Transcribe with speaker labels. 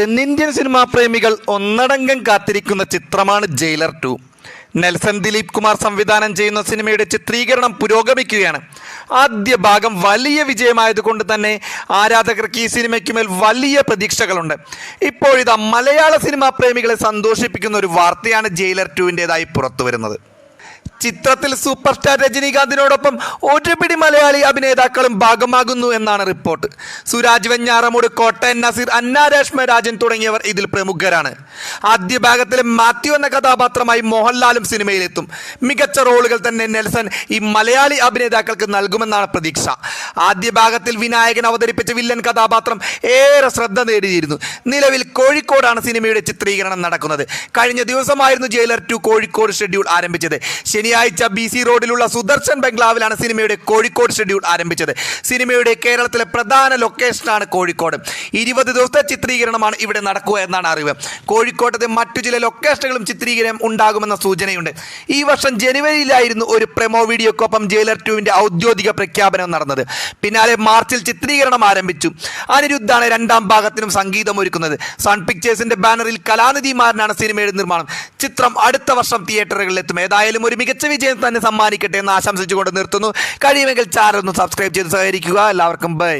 Speaker 1: തെന്നിന്ത്യൻ സിനിമാ പ്രേമികൾ ഒന്നടങ്കം കാത്തിരിക്കുന്ന ചിത്രമാണ് Jailer two. Nelson Dileep Kumar സംവിധാനം ചെയ്യുന്ന സിനിമയുടെ ചിത്രീകരണം പുരോഗമിക്കുകയാണ്. ആദ്യ ഭാഗം വലിയ വിജയമായതുകൊണ്ട് തന്നെ ആരാധകർക്ക് ഈ സിനിമയ്ക്കുമേൽ വലിയ പ്രതീക്ഷകളുണ്ട്. ഇപ്പോഴിതാ മലയാള സിനിമാ പ്രേമികളെ സന്തോഷിപ്പിക്കുന്ന ഒരു വാർത്തയാണ് ജയിലർ ടുവിന്റെതായി പുറത്തു വരുന്നത് ചിത്രത്തിൽ സൂപ്പർ സ്റ്റാർ രജനീകാന്തിനോടൊപ്പം ഒരുപിടി മലയാളി അഭിനേതാക്കളും ഭാഗമാകുന്നു എന്നാണ് റിപ്പോർട്ട്. സുരാജ് വെഞ്ഞാറമൂട് കോട്ടയൻ നസീർ അന്ന രേഷ്മ രാജൻ തുടങ്ങിയവർ ഇതിൽ പ്രമുഖരാണ്. ആദ്യ ഭാഗത്തിലെ മാത്യു എന്ന കഥാപാത്രമായി മോഹൻലാലും സിനിമയിലെത്തും. മികച്ച റോളുകൾ തന്നെ നെൽസൺ ഈ മലയാളി അഭിനേതാക്കൾക്ക് നൽകുമെന്നാണ് പ്രതീക്ഷ. ആദ്യ ഭാഗത്തിൽ വിനായകൻ അവതരിപ്പിച്ച വില്ലൻ കഥാപാത്രം ഏറെ ശ്രദ്ധ നേടിയിരുന്നു. നിലവിൽ കോഴിക്കോടാണ് സിനിമയുടെ ചിത്രീകരണം നടക്കുന്നത്. കഴിഞ്ഞ ദിവസമായിരുന്നു ജയിലർ ടു കോഴിക്കോട് ഷെഡ്യൂൾ ആരംഭിച്ചത്. ശനിയാഴ്ച ബി സി റോഡിലുള്ള സുദർശൻ ബംഗ്ലാവിലാണ് സിനിമയുടെ കോഴിക്കോട് ഷെഡ്യൂൾ ആരംഭിച്ചത്. സിനിമയുടെ കേരളത്തിലെ പ്രധാന ലൊക്കേഷനാണ് കോഴിക്കോട്. ഇരുപത് ദിവസത്തെ ചിത്രീകരണമാണ് ഇവിടെ നടക്കുക എന്നാണ് അറിവ്. കോഴിക്കോട്ടത്തെ മറ്റു ചില ലൊക്കേഷനുകളും ചിത്രീകരണം ഉണ്ടാകുമെന്ന സൂചനയുണ്ട്. ഈ വർഷം ജനുവരിയിലായിരുന്നു ഒരു പ്രമോ വീഡിയോക്കൊപ്പം ജയിലർ ടുവിന്റെ ഔദ്യോഗിക പ്രഖ്യാപനം നടന്നത്. പിന്നാലെ മാർച്ചിൽ ചിത്രീകരണം ആരംഭിച്ചു. അനിരുദ്ധാണ് രണ്ടാം ഭാഗത്തിനും സംഗീതം ഒരുക്കുന്നത്. സൺ പിക്ചേഴ്സിന്റെ ബാനറിൽ കലാനിധിമാരനാണ് സിനിമയുടെ നിർമ്മാണം. ചിത്രം അടുത്ത വർഷം തിയേറ്ററുകളിൽ എത്തും ഏതായാലും ഒരു മികച്ച വിജയം തന്നെ സമ്മാനിക്കട്ടെ എന്ന് ആശംസിച്ചുകൊണ്ട് നിർത്തുന്നു. കഴിയുമെങ്കിൽ ചാനൽ ഒന്ന് സബ്സ്ക്രൈബ് ചെയ്ത് സഹകരിക്കുക. എല്ലാവർക്കും ബൈ